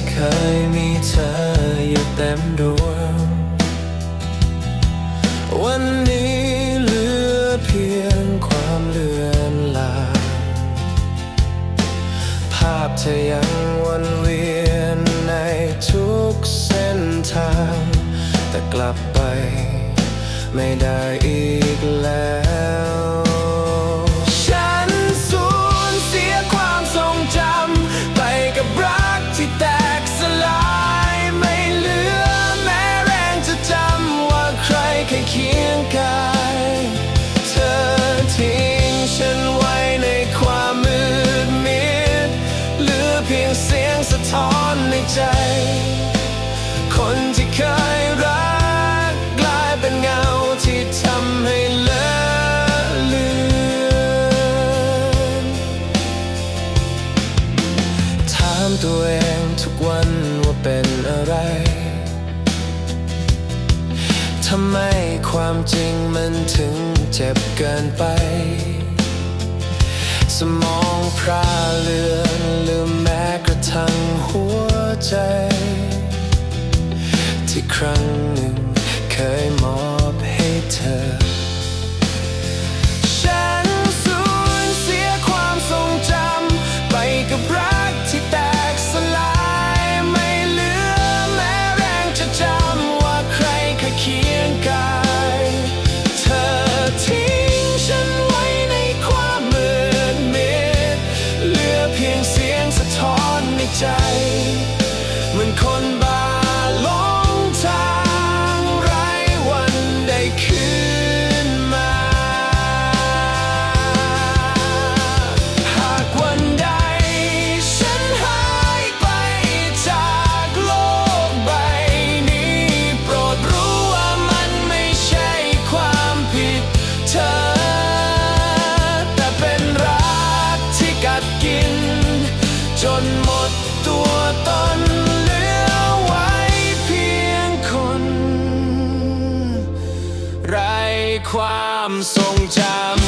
ที่เคยมีเธออยู่เต็มดวง วันนี้เหลือเพียงความเลือนลาง ภาพเธอยังวนเวียนในทุกเส้นทาง แต่กลับไปไม่ได้อีกแล้ว พียงเสียงสะท้อนในใจ คนที่เคยรักกลายเป็นเงาที่ทำให้เลอะเลือนถามตัวเองทุกวันว่าเป็นอะไรทำไมความจริงมันถึงเจ็บเกินไป มองพระเลือนลืมแม้กระทั่งหัวใจ ที่ครั้งหนึ่งเคยมอบให้เธอ ความทรงจำ